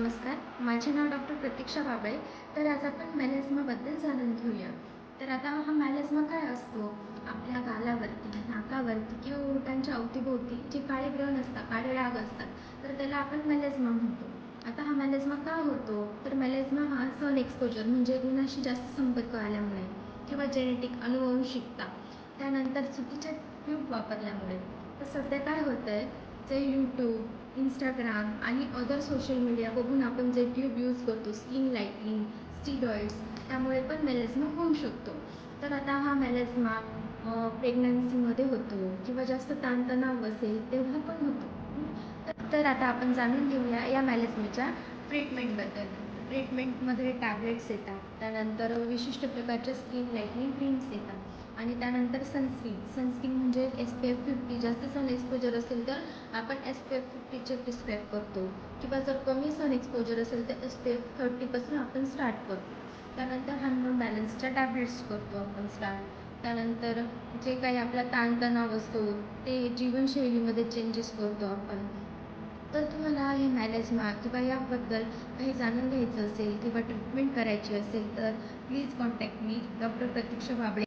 नमस्कार. माझे नाव डॉक्टर प्रतीक्षा बाबळे. तर आज आपण मॅलेझमाबद्दल जाणून घेऊया. तर आता हा मॅलेझमा काय असतो? आपल्या गालावरती नाकावरती किंवा ओठांच्या अवतीभोवती जे काळे ग्रहण असतात काळे डाग असतात तर त्याला आपण मॅलेझमा म्हणतो. आता हा मॅलेझमा का होतो? तर मॅलेझमा हा सन एक्सपोजर म्हणजे गुणाशी जास्त संपर्क आल्यामुळे किंवा जेनेटिक अनुवंशिकता त्यानंतर चुकीच्या ट्यूब वापरल्यामुळे. तर सध्या काय होतं आहे जे यूट्यूब इंस्टाग्राम आणि अदर सोशल मीडिया बघून आपण जे ट्यूब यूज करतो स्किन लाईटनिंग स्टिरॉइड्स त्यामुळे पण मेलेझमा होऊ शकतो. तर आता हा मेलेझमा प्रेग्नन्सीमध्ये होतो किंवा जास्त ताणतणाव असेल तेव्हा पण होतो. तर आता आपण जाणून घेऊया या मॅलेझमेच्या ट्रीटमेंटबद्दल ट्रीटमेंटमध्ये टॅबलेट्स येतात त्यानंतर विशिष्ट प्रकारच्या स्किन लाईटनिंग क्रीम्स येतात. आणि त्यानंतर सनस्क्रीन सनस्क्रीन म्हणजे एस पी एफ फिफ्टी जास्त सन एक्सपोजर असेल तर आपण एस पी एफ फिफ्टीचे प्रिस्क्राईब करतो. किंवा जर कमी सन एक्सपोजर असेल तर एस पी एफ थर्टीपासून आपण स्टार्ट करतो. त्यानंतर हार्मोन बॅलन्सच्या टॅबलेट्स करतो आपण स्टार्ट त्यानंतर जे काही आपला ताणतणाव असतो ते जीवनशैलीमध्ये चेंजेस करतो आपण. तर तुम्हाला हे मॅलेझमा किंवा याबद्दल काही जाणून घ्यायचं असेल किंवा ट्रीटमेंट करायची असेल तर प्लीज कॉन्टॅक्ट मी डॉक्टर प्रतीक्षा बाबळे.